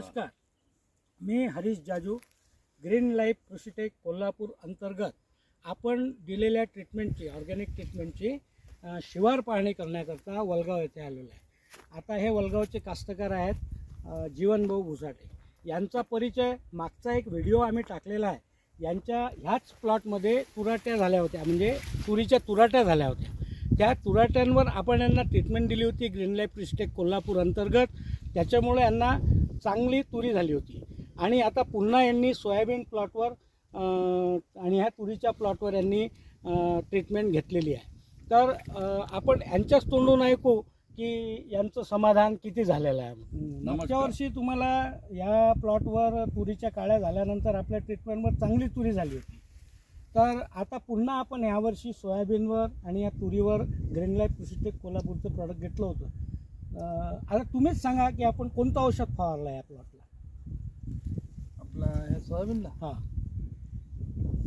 नमस्कार. मी Harish Jaju green life कृषीटेक Kolhapur अंतर्गत आपण दिलेल्या ट्रीटमेंटची ऑर्गॅनिक ट्रीटमेंटची शिवार पाहणी करण्याकरता वलगाव येथे आलेलो आहे. आता हे वलगावचे कास्तकार आहेत जीवनभाऊ भुसाटे यांचा परिचय मागचा एक व्हिडिओ आम्ही टाकलेला आहे. यांच्या ह्याच प्लॉटमध्ये तुराट्या झाल्या होत्या म्हणजे तुरीच्या तुराट्या झाल्या होत्या. त्या तुराट्यांवर आपण यांना ट्रीटमेंट दिली होती ग्रीन लाईफ प्रिस्टेक कोल्हापूर अंतर्गत. त्याच्यामुळे यांना चांगली तुरी झाली होती. आणि आता पुन्हा यांनी सोयाबीन प्लॉटवर आणि ह्या तुरीच्या प्लॉटवर यांनी ट्रीटमेंट घेतलेली आहे. तर आपण यांच्याच तोंडून ऐकू की यांचं समाधान किती झालेलं आहे. मागच्या वर्षी तुम्हाला या प्लॉटवर तुरीच्या काळ्या झाल्यानंतर आपल्या ट्रीटमेंटवर चांगली तुरी झाली होती. तर आता पुन्हा आपण यावर्षी सोयाबीनवर आणि या तुरीवर ग्रीन लाईफ कृषीटेक कोल्हापूरचं प्रॉडक्ट घेतलं होतं. आता तुम्हीच सांगा की आपण कोणतं औषध फवारलं या प्लॉटला आपला हे सोयाबीनला? हां.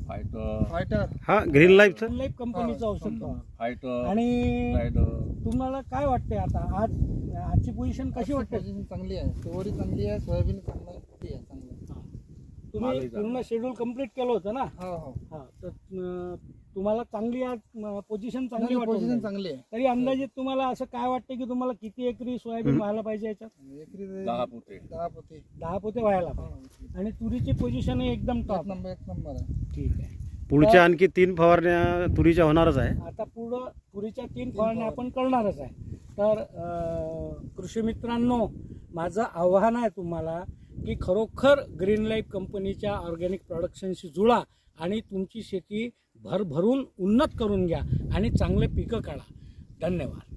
फायटर फायटर हा ग्रीन ग्रीन लाईफ कंपनीचं औषध फवारलं. फायटर आणि रायडर तुम्हाला काय वाटते आता? आज आजची पोझिशन कशी वाटते पोझिशन चांगली आहे. तुवरी चांगली आहे सोयाबीन चांगलं आहे ती आहे चांगली तुम्ही मालही चांगला. पूर्ण शेड्यूल कंप्लीट केलं होतं ना? हो हो. हा तर अं, तुम्हाला चांगली आज पोझिशन चांगली पोझिशन वाटते चांगली आहे. तरी अंदाजे तुम्हाला असं काय वाटतं की तुम्हाला किती एकरी सोयाबीन व्हायला पाहिजे याच्यात? एकरी ते दहा पोते. दहा पोते. दहा पोते व्हायला हो, पाहिजे. आणि तुरीची पोझिशन एकदम एक टॉप नंबर एक नंबर आहे. ठीक आहे. पुढच्या आणखी तीन फवारण्या तुरीच्या होणारच आहे. आता पुढं तुरीच्या तीन फवारण्या आपण करणारच आहे. तर अं, कृषी मित्रांनो माझं आव्हान आहे तुम्हाला की खरोखर ग्रीन लाईफ कंपनीच्या ऑर्गॅनिक प्रोडक्शनशी जुळा आणि तुमची शेती भरभरून उन्नत करून घ्या आणि चांगले पिकं काढा. धन्यवाद.